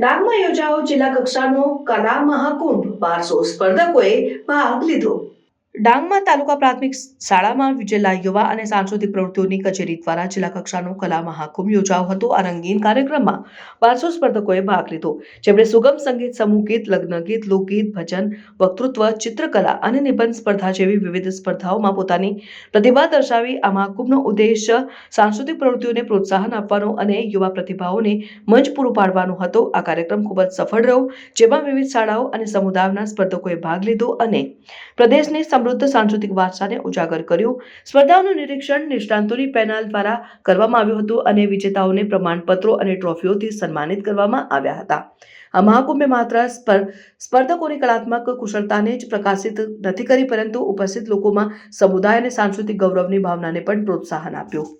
ડાંગમાં યોજાયો જિલ્લા કક્ષાનો કલા મહાકુંભ. બારસો સ્પર્ધકોએ ભાગ લીધો. ડાંગમાં તાલુકા પ્રાથમિક શાળામાં જિલ્લા યુવા અને સાંસ્કૃતિક પ્રવૃત્તિઓની કચેરી દ્વારા જિલ્લા કક્ષાનો કલા મહાકુંભ યોજાયો હતો. આ રંગીન કાર્યક્રમમાં બારસો સ્પર્ધકોએ ભાગ લીધો. જેમણે સુગમ સંગીત, સમૂહ ગીત, લગ્ન ગીત, લોકગીત, ભજન, વક્તૃત્વ, ચિત્રકલા અને નિબંધ સ્પર્ધા જેવી વિવિધ સ્પર્ધાઓમાં પોતાની પ્રતિભા દર્શાવી આ મહાકુંભનો ઉદ્દેશ સાંસ્કૃતિક પ્રવૃત્તિઓને પ્રોત્સાહન આપવાનો અને યુવા પ્રતિભાઓને મંચ પૂરું પાડવાનો હતો. આ કાર્યક્રમ ખૂબ જ સફળ રહ્યો, જેમાં વિવિધ શાળાઓ અને સમુદાયોના સ્પર્ધકોએ ભાગ લીધો અને પ્રદેશની સમૃદ્ધ સાંસ્કૃતિક વારસાને ઉજાગર કર્યું. સ્પર્ધાઓનું નિરીક્ષણ નિષ્ણાંતોની પેનલ દ્વારા કરવામાં આવ્યું હતું અને વિજેતાઓને પ્રમાણપત્રો અને ટ્રોફીઓથી સન્માનિત કરવામાં આવ્યા હતા. આ મહાકુંભે માત્ર સ્પર્ધકોની કલાત્મક કુશળતાને જ પ્રકાશિત નથી કરી, પરંતુ ઉપસ્થિત લોકોમાં સમુદાય અને સાંસ્કૃતિક ગૌરવની ભાવનાને પણ પ્રોત્સાહન આપ્યું.